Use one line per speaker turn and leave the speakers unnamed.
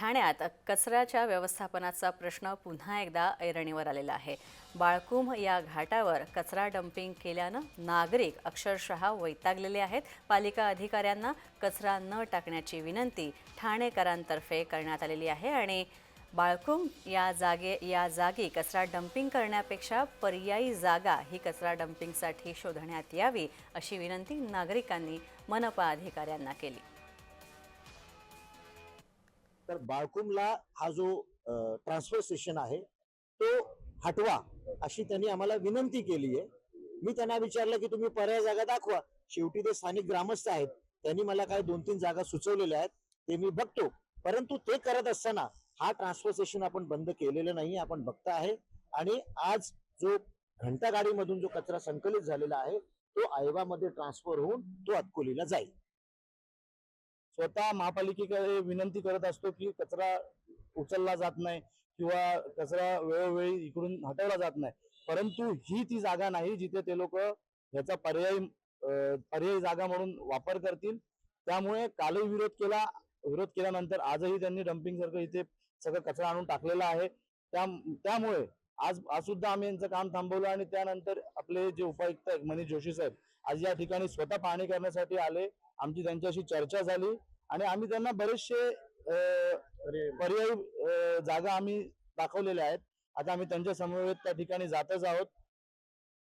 ठाण्यात कचऱ्याच्या व्यवस्थापनाचा प्रश्न पुन्हा एकदा ऐरणीवर आलेला आहे. बाळकुंभ या घाटावर कचरा डम्पिंग केल्यानं नागरिक अक्षरशः वैतागलेले आहेत. पालिका अधिकाऱ्यांना कचरा न टाकण्याची विनंती ठाणेकरांतर्फे करण्यात आलेली आहे आणि बाळकुंभ या जागे या जागी कचरा डम्पिंग करण्यापेक्षा पर्यायी जागा ही कचरा डम्पिंगसाठी शोधण्यात यावी अशी विनंती नागरिकांनी मनपा अधिकाऱ्यांना केली.
तर बाळकुमला हा जो ट्रान्सफर स्टेशन आहे तो हटवा अशी त्यांनी आम्हाला विनंती केली आहे. मी त्यांना विचारलं की तुम्ही पर्याय जागा दाखवा. शेवटी ते स्थानिक ग्रामस्थ आहेत. त्यांनी मला काही दोन तीन जागा सुचवलेल्या आहेत. ते मी बघतो. परंतु ते करत असताना हा ट्रान्सफर स्टेशन आपण बंद केलेलं नाही आपण बघता आहे. आणि आज जो घंटागाडीमधून जो कचरा संकलित झालेला आहे तो आयवामध्ये ट्रान्सफर होऊन तो अतकोलीला जाईल.
स्वतः महापालिकेकडे विनंती करत असतो की कचरा उचलला जात नाही किंवा कचरा वेळोवेळी इकडून हटवला जात नाही. परंतु ही ती जागा नाही जिथे ते लोक याचा पर्यायी पर्यायी जागा म्हणून वापर करतील. त्यामुळे कालही विरोध केला विरोध केल्यानंतर आजही त्यांनी डम्पिंग सारखं इथे सगळं कचरा आणून टाकलेला आहे. त्या त्यामुळे आज आज सुद्धा आम्ही यांचं काम थांबवलं आणि त्यानंतर आपले जे उपायुक्त आहेत मनीष जोशी साहेब आज या ठिकाणी स्वतः पाहणी करण्यासाठी आले. आमची त्यांच्याशी चर्चा झाली आणि आम्ही त्यांना बरेचसे पर्यायी जागा आम्ही दाखवलेल्या आहेत. आता आम्ही त्यांच्या समवेत त्या ठिकाणी जातच आहोत.